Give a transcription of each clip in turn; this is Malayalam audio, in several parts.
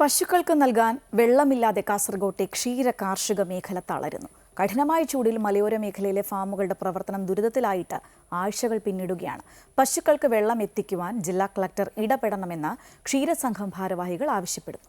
പശുക്കൾക്ക് നൽകാൻ വെള്ളമില്ലാതെ കാസർഗോട്ടെ ക്ഷീര കാർഷിക മേഖല തളരുന്നു. കഠിനമായ ചൂടിൽ മലയോര മേഖലയിലെ ഫാമുകളുടെ പ്രവർത്തനം ദുരിതത്തിലായിട്ട് ആഴ്ചകൾ പിന്നിടുകയാണ്. പശുക്കൾക്ക് വെള്ളം എത്തിക്കുവാൻ ജില്ലാ കളക്ടർ ഇടപെടണമെന്ന് ക്ഷീരസംഘം ഭാരവാഹികൾ ആവശ്യപ്പെടുന്നു.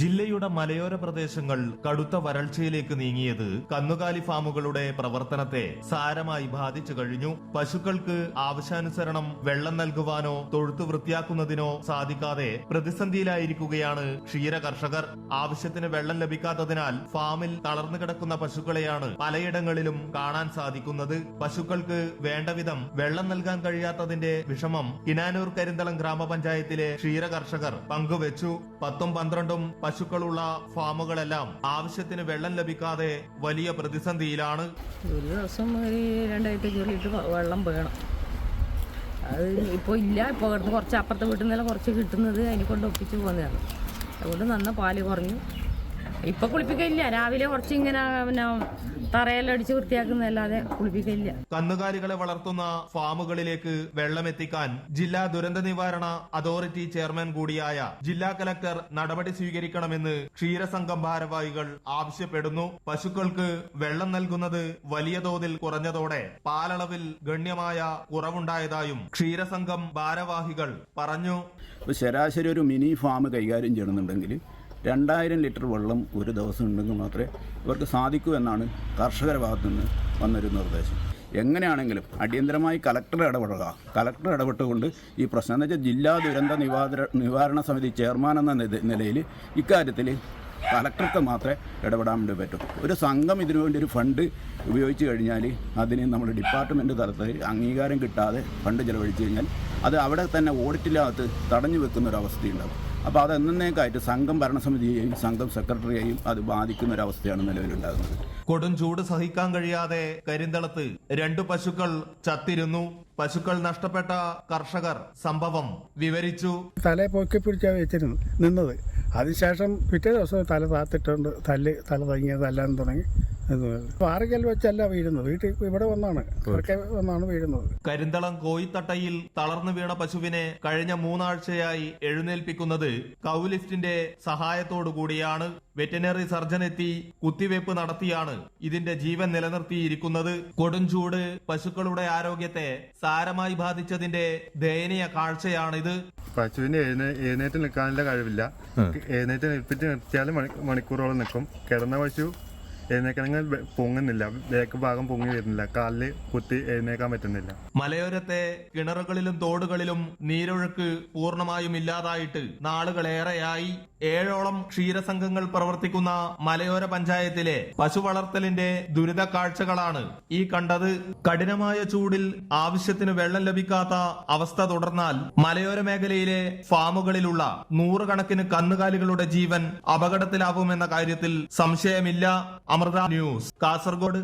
ജില്ലയുടെ മലയോര പ്രദേശങ്ങൾ കടുത്ത വരൾച്ചയിലേക്ക് നീങ്ങിയത് കന്നുകാലി ഫാമുകളുടെ പ്രവർത്തനത്തെ സാരമായി ബാധിച്ചു കഴിഞ്ഞു. പശുക്കൾക്ക് ആവശ്യാനുസരണം വെള്ളം നൽകുവാനോ തൊഴുത്ത് വൃത്തിയാക്കുന്നതിനോ സാധിക്കാതെ പ്രതിസന്ധിയിലായിരിക്കുകയാണ് ക്ഷീര കർഷകർ. ആവശ്യത്തിന് വെള്ളം ലഭിക്കാത്തതിനാൽ ഫാമിൽ തളർന്നു കിടക്കുന്ന പശുക്കളെയാണ് പലയിടങ്ങളിലും കാണാൻ സാധിക്കുന്നത്. പശുക്കൾക്ക് വേണ്ടവിധം വെള്ളം നൽകാൻ കഴിയാത്തതിന്റെ വിഷമം കിനാനൂർ കരിന്തളം ഗ്രാമപഞ്ചായത്തിലെ ക്ഷീര കർഷകർ പങ്കുവച്ചു. പത്തും പന്ത്രണ്ടും പശുക്കളുള്ള ഫാമുകളെല്ലാം ആവശ്യത്തിന് വെള്ളം ലഭിക്കാതെ വലിയ പ്രതിസന്ധിയിലാണ്. ഒരു ദിവസം ഒരു രണ്ടായിട്ട് ചൊല്ലിട്ട് വെള്ളം വേണം. അത് ഇപ്പോൾ ഇല്ല ഇപ്പോൾ കുറച്ച് അപ്പുറത്തെ വീട്ടിൽ നിന്നെല്ലാം കുറച്ച് കിട്ടുന്നത് അതിനെ കൊണ്ട് ഒപ്പിച്ച് പോകുന്നതാണ് അതുകൊണ്ട് നന്ന പാൽ കുറഞ്ഞു. ഇപ്പം കുളിപ്പിക്കില്ല രാവിലെ കുറച്ച് ഇങ്ങനെ പിന്നെ തറയെല്ലാം അടിച്ച് വൃത്തിയാക്കുന്നതല്ലാതെ കുളിപ്പിക്കില്ല കന്നുകാലികളെ വളർത്തുന്ന ഫാമുകളിലേക്ക് വെള്ളമെത്തിക്കാൻ ജില്ലാ ദുരന്ത നിവാരണ അതോറിറ്റി ചെയർമാൻ കൂടിയായ ജില്ലാ കലക്ടർ നടപടി സ്വീകരിക്കണമെന്ന് ക്ഷീരസംഘം ഭാരവാഹികൾ ആവശ്യപ്പെടുന്നു. പശുക്കൾക്ക് വെള്ളം നൽകുന്നത് വലിയ തോതിൽ കുറഞ്ഞതോടെ പാലളവിൽ ഗണ്യമായ കുറവുണ്ടായതായും ക്ഷീരസംഘം ഭാരവാഹികൾ പറഞ്ഞു. ശരാശരി ഒരു മിനി ഫാം കൈകാര്യം ചെയ്യണമെന്നുണ്ടെങ്കിൽ രണ്ടായിരം ലിറ്റർ വെള്ളം ഒരു ദിവസം ഉണ്ടെങ്കിൽ മാത്രമേ ഇവർക്ക് സാധിക്കൂ എന്നാണ് കർഷകരുടെ ഭാഗത്തു നിന്ന് വന്നൊരു നിർദ്ദേശം. എങ്ങനെയാണെങ്കിലും അടിയന്തരമായി കലക്ടർ ഇടപെടുക. കലക്ടർ ഇടപെട്ടുകൊണ്ട് ഈ പ്രശ്നം. എന്ന് വെച്ചാൽ ജില്ലാ ദുരന്ത നിവാര നിവാരണ സമിതി ചെയർമാൻ എന്ന നിലയിൽ ഇക്കാര്യത്തിൽ കലക്ടർക്ക് മാത്രമേ ഇടപെടാൻ വേണ്ടി പറ്റൂ. ഒരു സംഘം ഇതിനു വേണ്ടി ഒരു ഫണ്ട് ഉപയോഗിച്ച് കഴിഞ്ഞാൽ അതിന് നമ്മൾ ഡിപ്പാർട്ട്മെന്റ് തലത്തിൽ അംഗീകാരം കിട്ടാതെ ഫണ്ട് ചിലവഴിച്ച് കഴിഞ്ഞാൽ അത് അവിടെ തന്നെ ഓഡിറ്റിനകത്ത് തടഞ്ഞു വെക്കുന്ന ഒരു അപ്പോൾ അത് എന്നേക്കായിട്ട് സംഘം ഭരണസമിതിയെയും സംഘം സെക്രട്ടറിയെയും അത് ബാധിക്കുന്ന ഒരവസ്ഥയാണ് അവസ്ഥയാണ് നിലവിലുണ്ടാകുന്നത്. കൊടും ചൂട് സഹിക്കാൻ കഴിയാതെ കരിന്തളത്ത് രണ്ടു പശുക്കൾ ചത്തിരുന്നു. പശുക്കൾ നഷ്ടപ്പെട്ട കർഷകർ സംഭവം വിവരിച്ചു. തല പൊക്കി പിടിച്ചാണ് വെച്ചിരുന്നു നിന്നത്. അതിനുശേഷം പിറ്റേ ദിവസം തല താത്തിട്ടുണ്ട് തല്ല് തല തങ്ങിയത് തല്ലാൻ തുടങ്ങി. പാറയ്ക്കൽ വെച്ചല്ല വീഴുന്നത്. വീട്ടിൽ ഇവിടെ വന്നാണ്. വന്നാണ് വീഴുന്നത്. കരിന്തളം കോയിത്തട്ടയിൽ തളർന്നു വീണ പശുവിനെ കഴിഞ്ഞ മൂന്നാഴ്ചയായി എഴുന്നേൽപ്പിക്കുന്നത് കൗലിഫ്റ്റിന്റെ സഹായത്തോടു കൂടിയാണ്. വെറ്റിനറി സർജൻ എത്തി കുത്തിവെപ്പ് നടത്തിയാണ് ഇതിന്റെ ജീവൻ നിലനിർത്തിയിരിക്കുന്നത്. കൊടുംചൂട് പശുക്കളുടെ ആരോഗ്യത്തെ സാരമായി ബാധിച്ചതിന്റെ ദയനീയ കാഴ്ചയാണിത്. പശുവിന് എഴുന്നേ എഴുന്നേറ്റ് നിൽക്കാനുള്ള കഴിവില്ല. എഴുന്നേറ്റ് നിൽപ്പിച്ച് നിർത്തിയാൽ മണിക്കൂറോളം നിൽക്കും. കിടന്ന പശു എഴുന്നേക്കണമെങ്കിൽ പൊങ്ങുന്നില്ല. ബേക്ക് ഭാഗം പൊങ്ങി വരുന്നില്ല. കാലിൽ കുത്തി എഴുന്നേക്കാൻ പറ്റുന്നില്ല. മലയോരത്തെ കിണറുകളിലും തോടുകളിലും നീരൊഴുക്ക് പൂർണമായും ഇല്ലാതായിട്ട് നാളുകളേറെയായി ഏഴോളം ക്ഷീരസംഘങ്ങൾ പ്രവർത്തിക്കുന്ന മലയോര പഞ്ചായത്തിലെ പശു വളർത്തലിന്റെ ദുരിത കാഴ്ചകളാണ് ഈ കണ്ടത്. കഠിനമായ ചൂടിൽ ആവശ്യത്തിന് വെള്ളം ലഭിക്കാത്ത അവസ്ഥ തുടർന്നാൽ മലയോര മേഖലയിലെ ഫാമുകളിലുള്ള നൂറുകണക്കിന് കന്നുകാലികളുടെ ജീവൻ അപകടത്തിലാവുമെന്ന കാര്യത്തിൽ സംശയമില്ല. അമൃത ന്യൂസ് കാസർഗോഡ്.